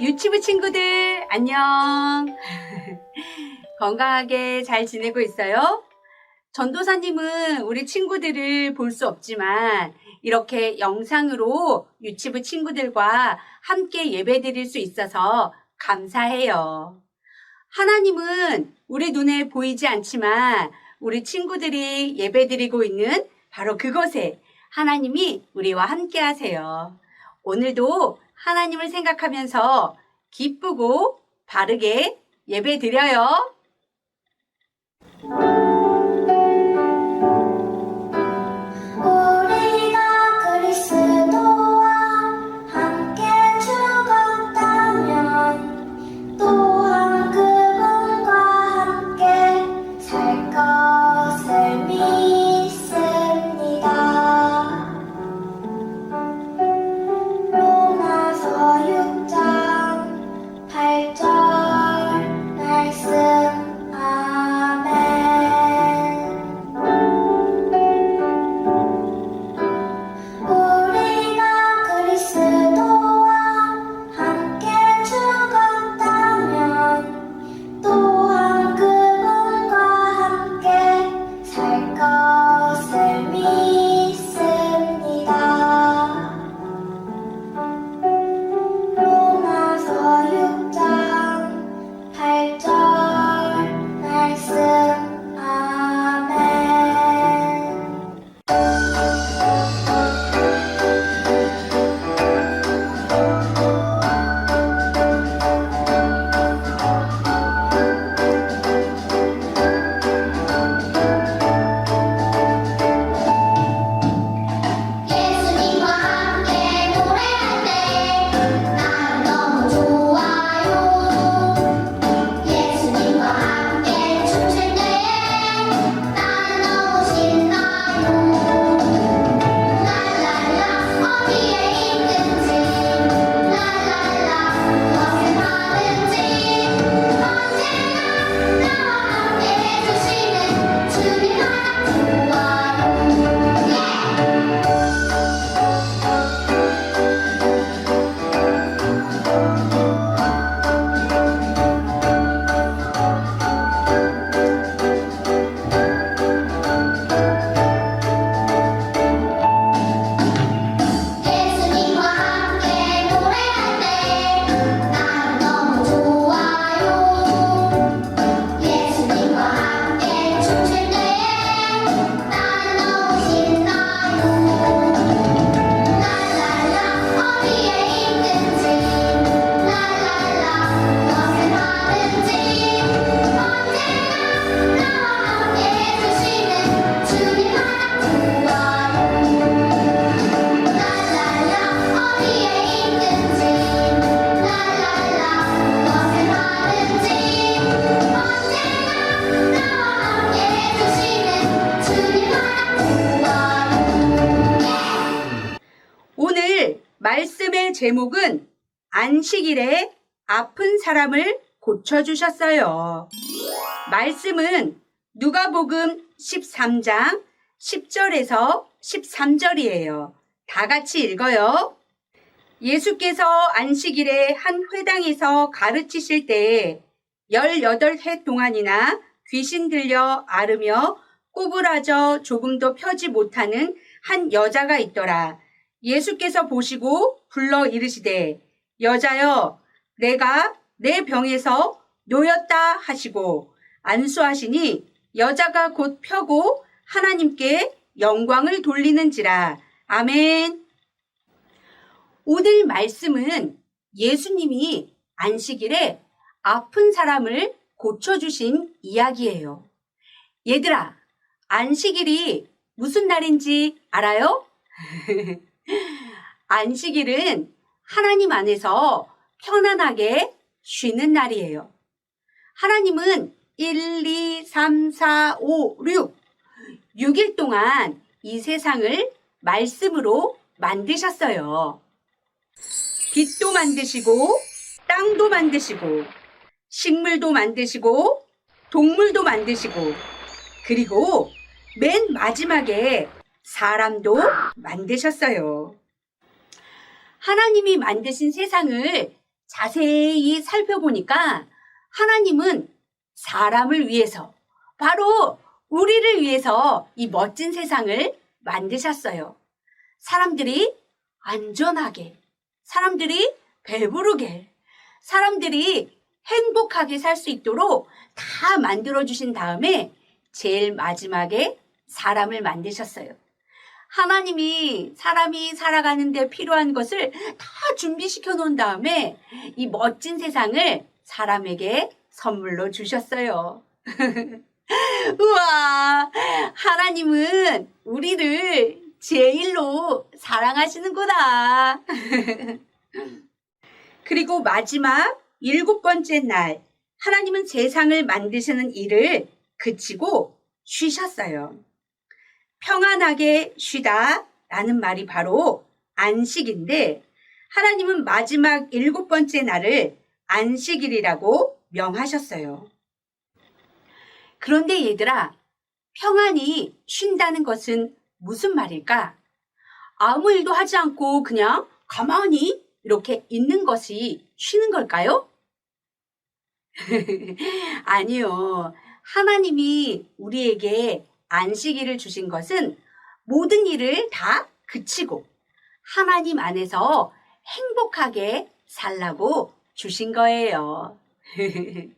유치부 친구들, 안녕. 건강하게 잘 지내고 있어요? 전도사님은 우리 친구들을 볼 수 없지만 이렇게 영상으로 유치부 친구들과 함께 예배 드릴 수 있어서 감사해요. 하나님은 우리 눈에 보이지 않지만 우리 친구들이 예배 드리고 있는 바로 그곳에 하나님이 우리와 함께 하세요. 오늘도 하나님을 생각하면서 기쁘고 바르게 예배 드려요. 제목은 안식일에 아픈 사람을 고쳐주셨어요. 말씀은 누가복음 13장 10절에서 13절이에요. 다 같이 읽어요. 예수께서 안식일에 한 회당에서 가르치실 때에 18해 동안이나 귀신 들려 앓으며 꼬부라져 조금도 펴지 못하는 한 여자가 있더라. 예수께서 보시고 불러 이르시되 여자여 내가 내 병에서 놓였다 하시고 안수하시니 여자가 곧 펴고 하나님께 영광을 돌리는지라 아멘. 오늘 말씀은 예수님이 안식일에 아픈 사람을 고쳐주신 이야기예요. 얘들아, 안식일이 무슨 날인지 알아요? 안식일은 하나님 안에서 편안하게 쉬는 날이에요. 하나님은 1, 2, 3, 4, 5, 6, 6일 동안 이 세상을 말씀으로 만드셨어요. 빛도 만드시고, 땅도 만드시고, 식물도 만드시고, 동물도 만드시고, 그리고 맨 마지막에 사람도 만드셨어요. 하나님이 만드신 세상을 자세히 살펴보니까 하나님은 사람을 위해서, 바로 우리를 위해서 이 멋진 세상을 만드셨어요. 사람들이 안전하게, 사람들이 배부르게, 사람들이 행복하게 살 수 있도록 다 만들어주신 다음에 제일 마지막에 사람을 만드셨어요. 하나님이 사람이 살아가는데 필요한 것을 다 준비시켜 놓은 다음에 이 멋진 세상을 사람에게 선물로 주셨어요. 우와, 하나님은 우리를 제일로 사랑하시는구나. 그리고 마지막 일곱 번째 날, 하나님은 세상을 만드시는 일을 그치고 쉬셨어요. 평안하게 쉬다 라는 말이 바로 안식인데, 하나님은 마지막 일곱 번째 날을 안식일이라고 명하셨어요. 그런데 얘들아, 평안히 쉰다는 것은 무슨 말일까? 아무 일도 하지 않고 그냥 가만히 이렇게 있는 것이 쉬는 걸까요? 아니요. 하나님이 우리에게 안식일을 주신 것은 모든 일을 다 그치고 하나님 안에서 행복하게 살라고 주신 거예요.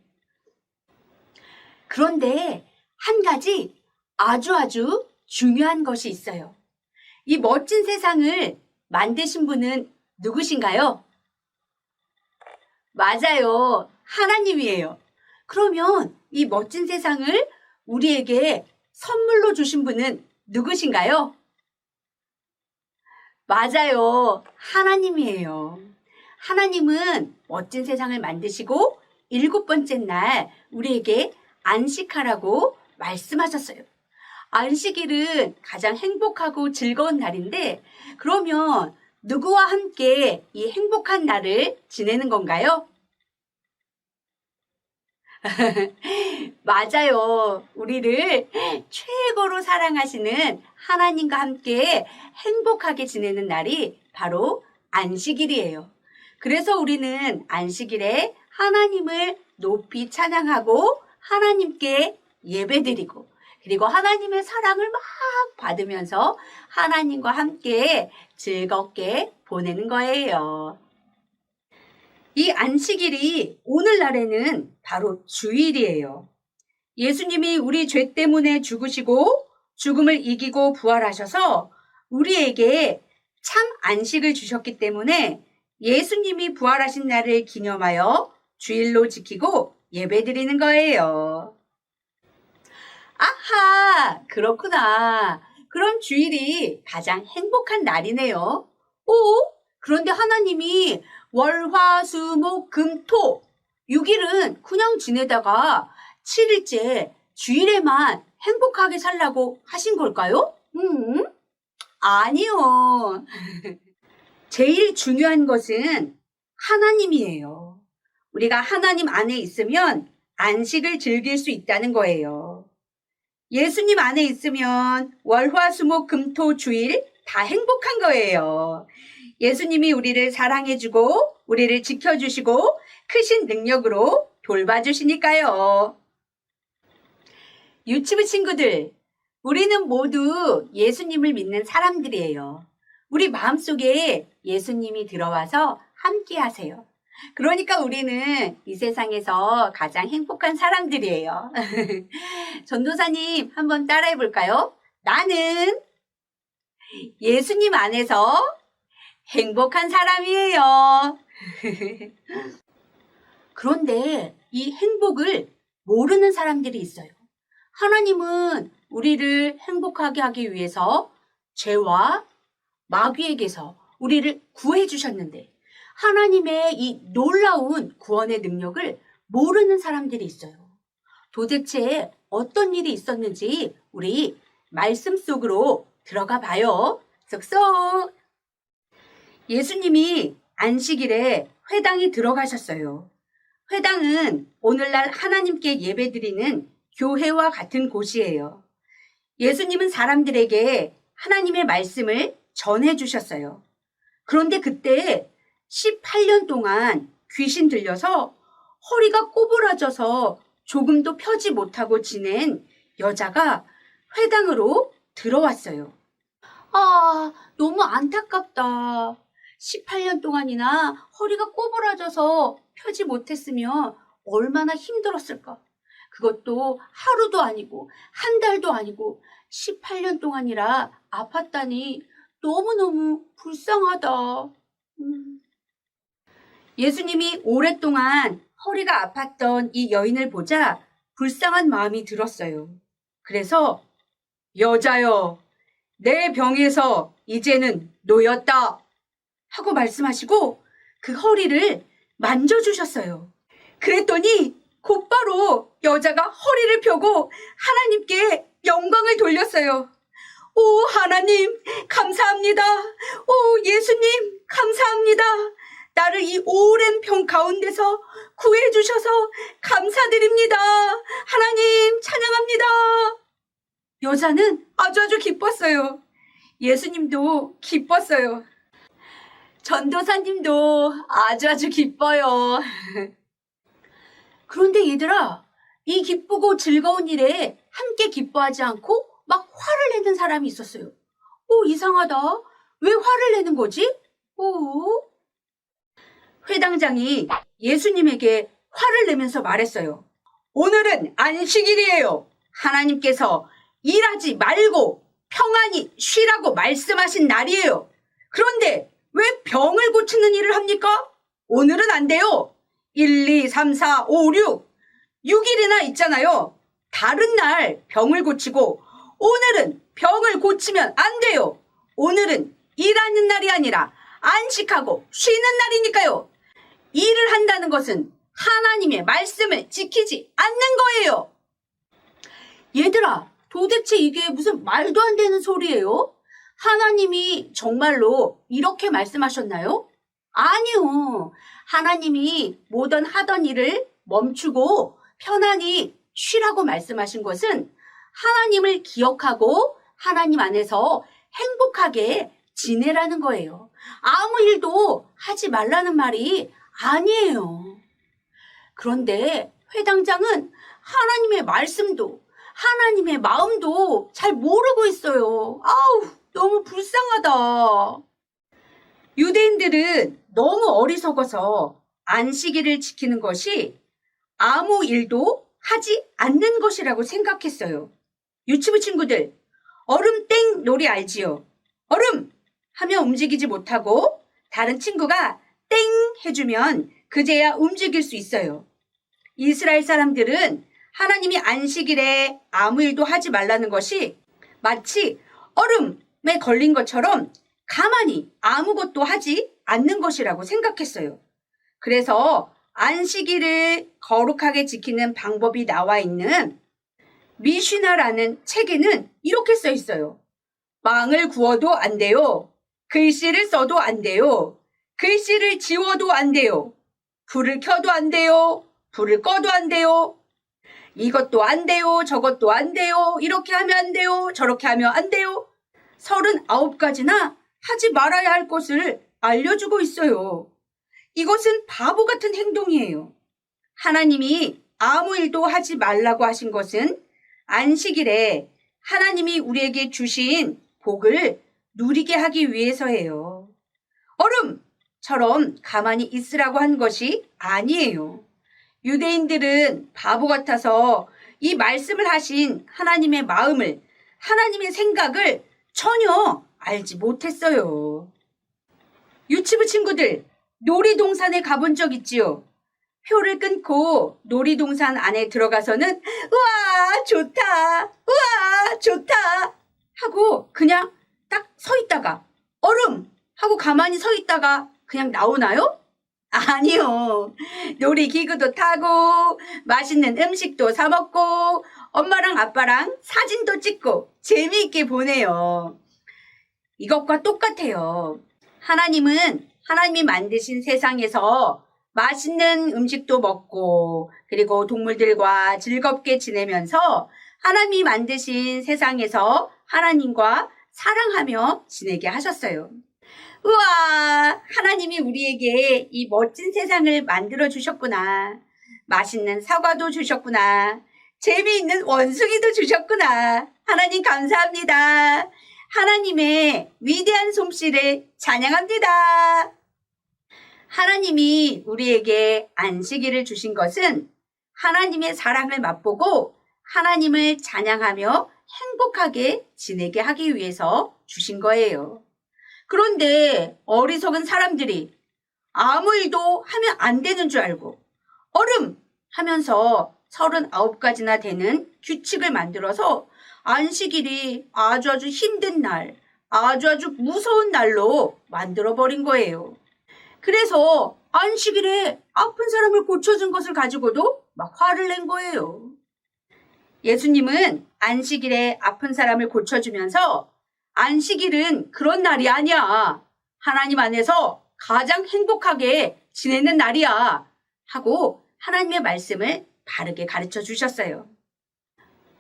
그런데 한 가지 아주 아주 중요한 것이 있어요. 이 멋진 세상을 만드신 분은 누구신가요? 맞아요. 하나님이에요. 그러면 이 멋진 세상을 우리에게 선물로 주신 분은 누구신가요? 맞아요. 하나님이에요. 하나님은 멋진 세상을 만드시고 일곱 번째 날 우리에게 안식하라고 말씀하셨어요. 안식일은 가장 행복하고 즐거운 날인데 그러면 누구와 함께 이 행복한 날을 지내는 건가요? 맞아요. 우리를 최고로 사랑하시는 하나님과 함께 행복하게 지내는 날이 바로 안식일이에요. 그래서 우리는 안식일에 하나님을 높이 찬양하고 하나님께 예배드리고 그리고 하나님의 사랑을 막 받으면서 하나님과 함께 즐겁게 보내는 거예요. 이 안식일이 오늘날에는 바로 주일이에요. 예수님이 우리 죄 때문에 죽으시고 죽음을 이기고 부활하셔서 우리에게 참 안식을 주셨기 때문에 예수님이 부활하신 날을 기념하여 주일로 지키고 예배 드리는 거예요. 아하, 그렇구나. 그럼 주일이 가장 행복한 날이네요. 오, 그런데 하나님이 월, 화, 수, 목, 금, 토 6일은 그냥 지내다가 7일째 주일에만 행복하게 살라고 하신 걸까요? 음, 아니요. 제일 중요한 것은 하나님이에요. 우리가 하나님 안에 있으면 안식을 즐길 수 있다는 거예요. 예수님 안에 있으면 월화수목 금토 주일 다 행복한 거예요. 예수님이 우리를 사랑해주고 우리를 지켜주시고 크신 능력으로 돌봐주시니까요. 유치부 친구들, 우리는 모두 예수님을 믿는 사람들이에요. 우리 마음속에 예수님이 들어와서 함께 하세요. 그러니까 우리는 이 세상에서 가장 행복한 사람들이에요. 전도사님 한번 따라해 볼까요? 나는 예수님 안에서 행복한 사람이에요. 그런데 이 행복을 모르는 사람들이 있어요. 하나님은 우리를 행복하게 하기 위해서 죄와 마귀에게서 우리를 구해 주셨는데 하나님의 이 놀라운 구원의 능력을 모르는 사람들이 있어요. 도대체 어떤 일이 있었는지 우리 말씀 속으로 들어가 봐요. 쏙쏙. 예수님이 안식일에 회당에 들어가셨어요. 회당은 오늘날 하나님께 예배드리는 교회와 같은 곳이에요. 예수님은 사람들에게 하나님의 말씀을 전해 주셨어요. 그런데 그때 18년 동안 귀신 들려서 허리가 꼬부라져서 조금도 펴지 못하고 지낸 여자가 회당으로 들어왔어요. 아, 너무 안타깝다. 18년 동안이나 허리가 꼬부라져서 펴지 못했으면 얼마나 힘들었을까. 그것도 하루도 아니고 한 달도 아니고 18년 동안이라 아팠다니 너무너무 불쌍하다. 음. 예수님이 오랫동안 허리가 아팠던 이 여인을 보자 불쌍한 마음이 들었어요. 그래서 여자여, 내 병에서 이제는 놓였다. 하고 말씀하시고 그 허리를 만져주셨어요. 그랬더니 곧바로 여자가 허리를 펴고 하나님께 영광을 돌렸어요. 오, 하나님, 감사합니다. 오, 예수님, 감사합니다. 나를 이 오랜 병 가운데서 구해주셔서 감사드립니다. 하나님, 찬양합니다. 여자는 아주 아주 기뻤어요. 예수님도 기뻤어요. 전도사님도 아주 아주 기뻐요. 그런데 얘들아, 이 기쁘고 즐거운 일에 함께 기뻐하지 않고 막 화를 내는 사람이 있었어요. 오, 이상하다. 왜 화를 내는 거지? 오. 회당장이 예수님에게 화를 내면서 말했어요. 오늘은 안식일이에요. 하나님께서 일하지 말고 평안히 쉬라고 말씀하신 날이에요. 그런데 왜 병을 고치는 일을 합니까? 오늘은 안 돼요. 1, 2, 3, 4, 5, 6. 6일이나 있잖아요. 다른 날 병을 고치고 오늘은 병을 고치면 안 돼요. 오늘은 일하는 날이 아니라 안식하고 쉬는 날이니까요. 일을 한다는 것은 하나님의 말씀을 지키지 않는 거예요. 얘들아, 도대체 이게 무슨 말도 안 되는 소리예요? 하나님이 정말로 이렇게 말씀하셨나요? 아니요. 하나님이 모든 하던 일을 멈추고 편안히 쉬라고 말씀하신 것은 하나님을 기억하고 하나님 안에서 행복하게 지내라는 거예요. 아무 일도 하지 말라는 말이 아니에요. 그런데 회당장은 하나님의 말씀도 하나님의 마음도 잘 모르고 있어요. 아우, 너무 불쌍하다. 유대인들은 너무 어리석어서 안식일을 지키는 것이 아무 일도 하지 않는 것이라고 생각했어요. 유치부 친구들, 얼음 땡 놀이 알지요? 얼음! 하면 움직이지 못하고 다른 친구가 땡 해주면 그제야 움직일 수 있어요. 이스라엘 사람들은 하나님이 안식일에 아무 일도 하지 말라는 것이 마치 얼음에 걸린 것처럼 가만히 아무것도 하지 않는 것이라고 생각했어요. 그래서 안식일을 거룩하게 지키는 방법이 나와 있는 미시나라는 책에는 이렇게 써 있어요. 빵을 구워도 안 돼요. 글씨를 써도 안 돼요. 글씨를 지워도 안 돼요. 불을 켜도 안 돼요. 불을 꺼도 안 돼요. 이것도 안 돼요. 저것도 안 돼요. 이렇게 하면 안 돼요. 저렇게 하면 안 돼요. 39가지나 하지 말아야 할 것을 알려주고 있어요. 이것은 바보 같은 행동이에요. 하나님이 아무 일도 하지 말라고 하신 것은 안식일에 하나님이 우리에게 주신 복을 누리게 하기 위해서예요. 얼음처럼 가만히 있으라고 한 것이 아니에요. 유대인들은 바보 같아서 이 말씀을 하신 하나님의 마음을, 하나님의 생각을 전혀 알지 못했어요. 유치부 친구들, 놀이동산에 가본 적 있지요? 표를 끊고 놀이동산 안에 들어가서는 우와 좋다 우와 좋다 하고 그냥 딱 서 있다가 얼음 하고 가만히 서 있다가 그냥 나오나요? 아니요. 놀이 기구도 타고 맛있는 음식도 사 먹고 엄마랑 아빠랑 사진도 찍고 재미있게 보내요. 이것과 똑같아요. 하나님은 하나님이 만드신 세상에서 맛있는 음식도 먹고 그리고 동물들과 즐겁게 지내면서 하나님이 만드신 세상에서 하나님과 사랑하며 지내게 하셨어요. 우와, 하나님이 우리에게 이 멋진 세상을 만들어 주셨구나. 맛있는 사과도 주셨구나. 재미있는 원숭이도 주셨구나. 하나님 감사합니다. 하나님의 위대한 솜씨를 찬양합니다. 하나님이 우리에게 안식일을 주신 것은 하나님의 사랑을 맛보고 하나님을 찬양하며 행복하게 지내게 하기 위해서 주신 거예요. 그런데 어리석은 사람들이 아무 일도 하면 안 되는 줄 알고 얼음 하면서 39가지나 되는 규칙을 만들어서 안식일이 아주 아주 힘든 날, 아주 아주 무서운 날로 만들어 버린 거예요. 그래서 안식일에 아픈 사람을 고쳐준 것을 가지고도 막 화를 낸 거예요. 예수님은 안식일에 아픈 사람을 고쳐주면서 안식일은 그런 날이 아니야. 하나님 안에서 가장 행복하게 지내는 날이야. 하고 하나님의 말씀을 바르게 가르쳐 주셨어요.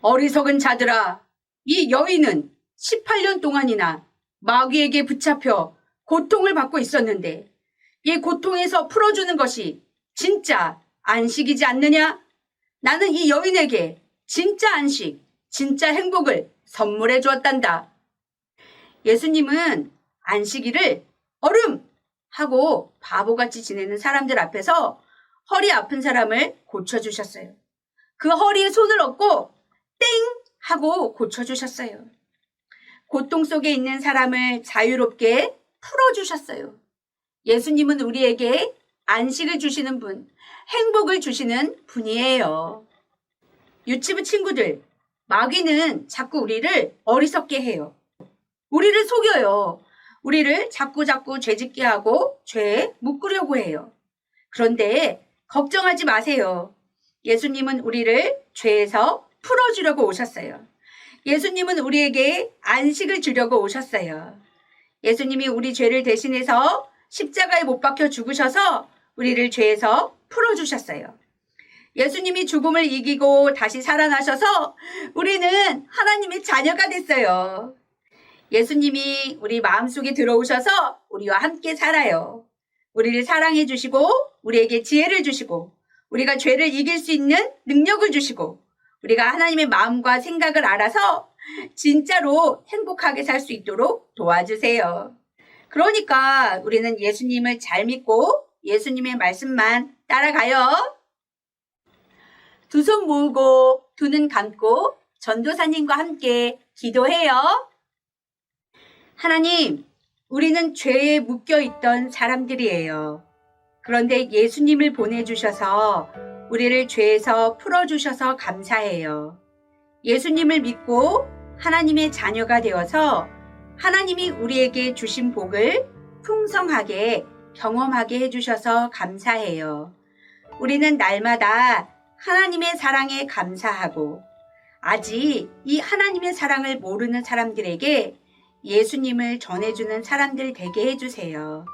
어리석은 자들아, 이 여인은 18년 동안이나 마귀에게 붙잡혀 고통을 받고 있었는데 이 고통에서 풀어주는 것이 진짜 안식이지 않느냐? 나는 이 여인에게 진짜 안식, 진짜 행복을 선물해 주었단다. 예수님은 안식일을 얼음! 하고 바보같이 지내는 사람들 앞에서 허리 아픈 사람을 고쳐주셨어요. 그 허리에 손을 얹고 땡! 하고 고쳐주셨어요. 고통 속에 있는 사람을 자유롭게 풀어주셨어요. 예수님은 우리에게 안식을 주시는 분, 행복을 주시는 분이에요. 유치부 친구들, 마귀는 자꾸 우리를 어리석게 해요. 우리를 속여요. 우리를 자꾸 자꾸 죄짓게 하고 죄에 묶으려고 해요. 그런데 걱정하지 마세요. 예수님은 우리를 죄에서 풀어주려고 오셨어요. 예수님은 우리에게 안식을 주려고 오셨어요. 예수님이 우리 죄를 대신해서 십자가에 못 박혀 죽으셔서 우리를 죄에서 풀어주셨어요. 예수님이 죽음을 이기고 다시 살아나셔서 우리는 하나님의 자녀가 됐어요. 예수님이 우리 마음속에 들어오셔서 우리와 함께 살아요. 우리를 사랑해 주시고 우리에게 지혜를 주시고 우리가 죄를 이길 수 있는 능력을 주시고 우리가 하나님의 마음과 생각을 알아서 진짜로 행복하게 살 수 있도록 도와주세요. 그러니까 우리는 예수님을 잘 믿고 예수님의 말씀만 따라가요. 두 손 모으고 두 눈 감고 전도사님과 함께 기도해요. 하나님, 우리는 죄에 묶여 있던 사람들이에요. 그런데 예수님을 보내주셔서 우리를 죄에서 풀어주셔서 감사해요. 예수님을 믿고 하나님의 자녀가 되어서 하나님이 우리에게 주신 복을 풍성하게 경험하게 해주셔서 감사해요. 우리는 날마다 하나님의 사랑에 감사하고 아직 이 하나님의 사랑을 모르는 사람들에게 예수님을 전해주는 사람들 되게 해주세요.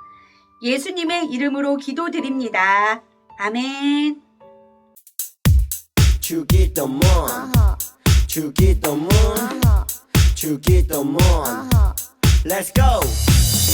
예수님의 이름으로 기도드립니다. 아멘. 주기도문. 주기도문. 주기도문. Let's go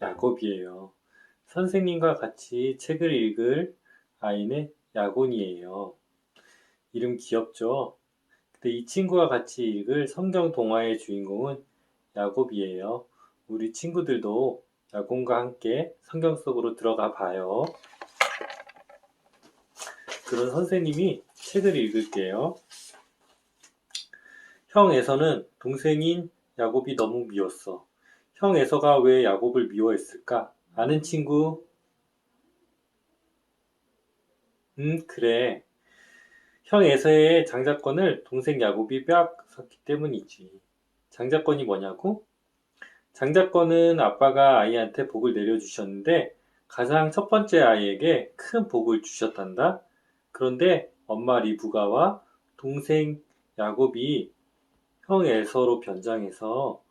야곱이에요. 선생님과 같이 책을 읽을 아이는 야곤이에요. 이름 귀엽죠? 근데 이 친구와 같이 읽을 성경 동화의 주인공은 야곱이에요. 우리 친구들도 야곱과 함께 성경 속으로 들어가 봐요. 그런 선생님이 책을 읽을게요. 형 에서는 동생인 야곱이 너무 미웠어. 형 에서가 왜 야곱을 미워했을까? 아는 친구? 음, 그래. 형 에서의 장자권을 동생 야곱이 빼앗았기 때문이지. 장자권이 뭐냐고? 장자권은 아빠가 아이한테 복을 내려주셨는데 가장 첫 번째 아이에게 큰 복을 주셨단다. 그런데 엄마 리브가와 동생 야곱이 형 에서로 변장해서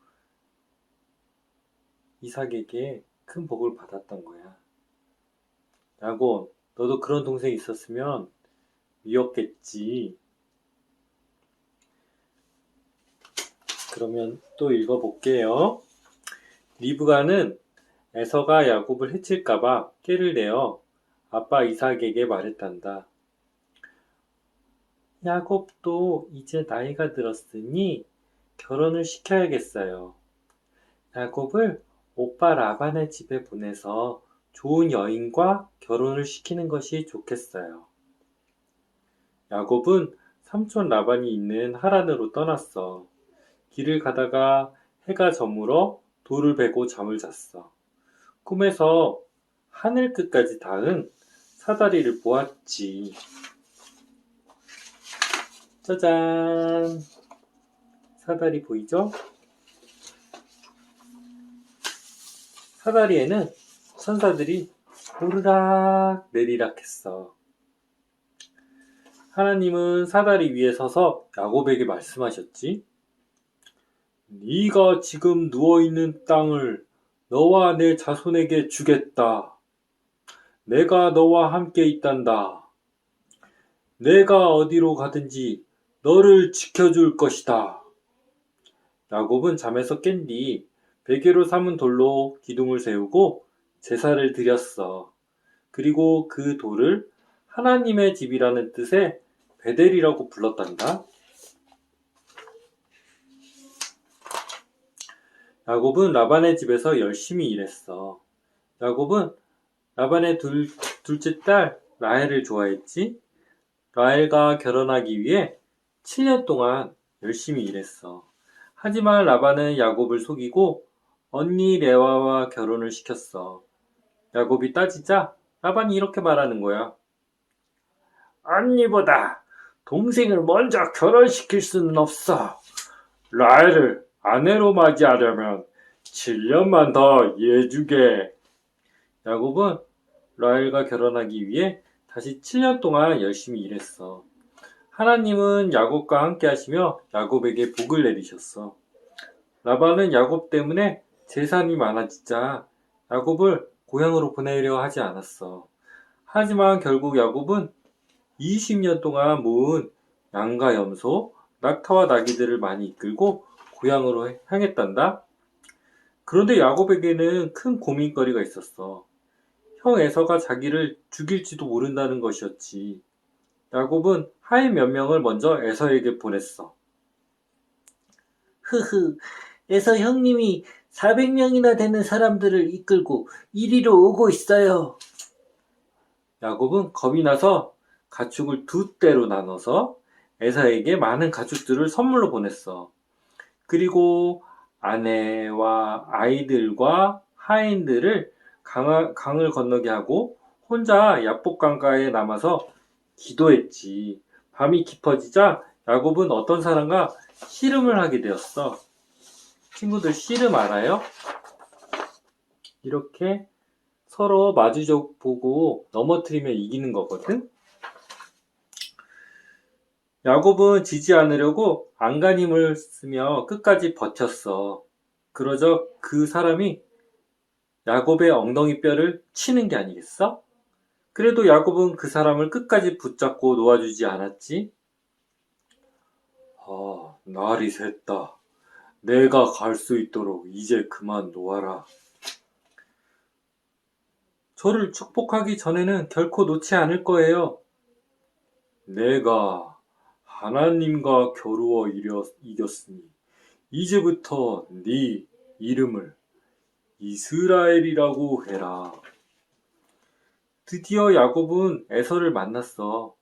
이삭에게 큰 복을 받았던 거야. 야곱, 너도 그런 동생 있었으면 미웠겠지. 그러면 또 읽어볼게요. 리브가는 에서가 야곱을 해칠까봐 깨를 내어 아빠 이삭에게 말했단다. 야곱도 이제 나이가 들었으니 결혼을 시켜야겠어요. 야곱을 오빠 라반의 집에 보내서 좋은 여인과 결혼을 시키는 것이 좋겠어요. 야곱은 삼촌 라반이 있는 하란으로 떠났어. 길을 가다가 해가 저물어 돌을 베고 잠을 잤어. 꿈에서 하늘 끝까지 닿은 사다리를 보았지. 짜잔! 사다리 보이죠? 사다리에는 천사들이 오르락 내리락 했어. 하나님은 사다리 위에 서서 야곱에게 말씀하셨지. 네가 지금 누워 있는 땅을 너와 내 자손에게 주겠다. 내가 너와 함께 있단다. 내가 어디로 가든지 너를 지켜줄 것이다. 야곱은 잠에서 깬 뒤 베개로 삼은 돌로 기둥을 세우고 제사를 드렸어. 그리고 그 돌을 하나님의 집이라는 뜻의 베델이라고 불렀단다. 야곱은 라반의 집에서 열심히 일했어. 야곱은 라반의 둘, 둘째 딸 라헬을 좋아했지. 라헬과 결혼하기 위해 7년 동안 열심히 일했어. 하지만 라반은 야곱을 속이고 언니 레와와 결혼을 시켰어. 야곱이 따지자 라반이 이렇게 말하는 거야. 언니보다 동생을 먼저 결혼시킬 수는 없어. 라헬을 아내로 맞이하려면 7년만 더 예주게. 야곱은 라헬과 결혼하기 위해 다시 7년 동안 열심히 일했어. 하나님은 야곱과 함께 하시며 야곱에게 복을 내리셨어. 라반은 야곱 때문에 재산이 많아지자 야곱을 고향으로 보내려 하지 않았어. 하지만 결국 야곱은 20년 동안 모은 양과 염소, 낙타와 나귀들을 많이 이끌고 고향으로 향했단다. 그런데 야곱에게는 큰 고민거리가 있었어. 형 에서가 자기를 죽일지도 모른다는 것이었지. 야곱은 하인 몇 명을 먼저 에서에게 보냈어. 흐흐, 에서 형님이 400명이나 되는 사람들을 이끌고 이리로 오고 있어요. 야곱은 겁이 나서 가축을 두 떼로 나눠서 에서에게 많은 가축들을 선물로 보냈어. 그리고 아내와 아이들과 하인들을 강, 강을 건너게 하고 혼자 야복강가에 남아서 기도했지. 밤이 깊어지자 야곱은 어떤 사람과 씨름을 하게 되었어. 친구들 씨름 알아요? 이렇게 서로 마주쳐 보고 넘어뜨리면 이기는 거거든. 야곱은 지지 않으려고 안간힘을 쓰며 끝까지 버텼어. 그러자 그 사람이 야곱의 엉덩이 뼈를 치는 게 아니겠어? 그래도 야곱은 그 사람을 끝까지 붙잡고 놓아주지 않았지. 아, 날이 샜다. 내가 갈 수 있도록 이제 그만 놓아라. 저를 축복하기 전에는 결코 놓지 않을 거예요. 내가 하나님과 겨루어 이겼으니 이제부터 네 이름을 이스라엘이라고 해라. 드디어 야곱은 에서를 만났어.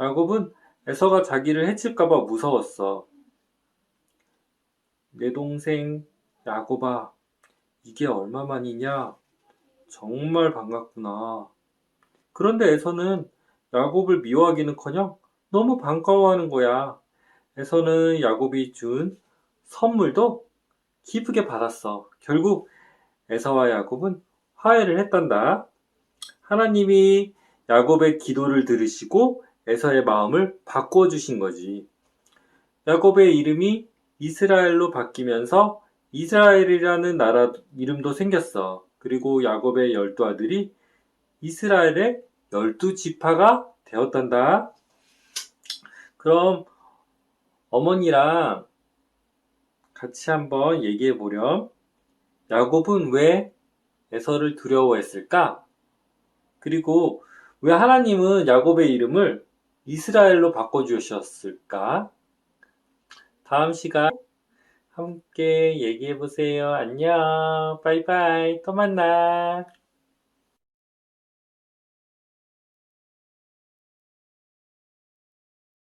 야곱은 에서가 자기를 해칠까봐 무서웠어. 내 동생 야곱아, 이게 얼마만이냐? 정말 반갑구나. 그런데 에서는 야곱을 미워하기는커녕 너무 반가워하는 거야. 에서는 야곱이 준 선물도 기쁘게 받았어. 결국 에서와 야곱은 화해를 했단다. 하나님이 야곱의 기도를 들으시고 에서의 마음을 바꾸어 주신 거지. 야곱의 이름이 이스라엘로 바뀌면서 이스라엘이라는 나라 이름도 생겼어. 그리고 야곱의 열두 아들이 이스라엘의 열두 지파가 되었단다. 그럼 어머니랑 같이 한번 얘기해 보렴. 야곱은 왜 에서를 두려워했을까? 그리고 왜 하나님은 야곱의 이름을 이스라엘로 바꿔주셨을까? 다음 시간 함께 얘기해 보세요. 안녕. 바이바이. 또 만나.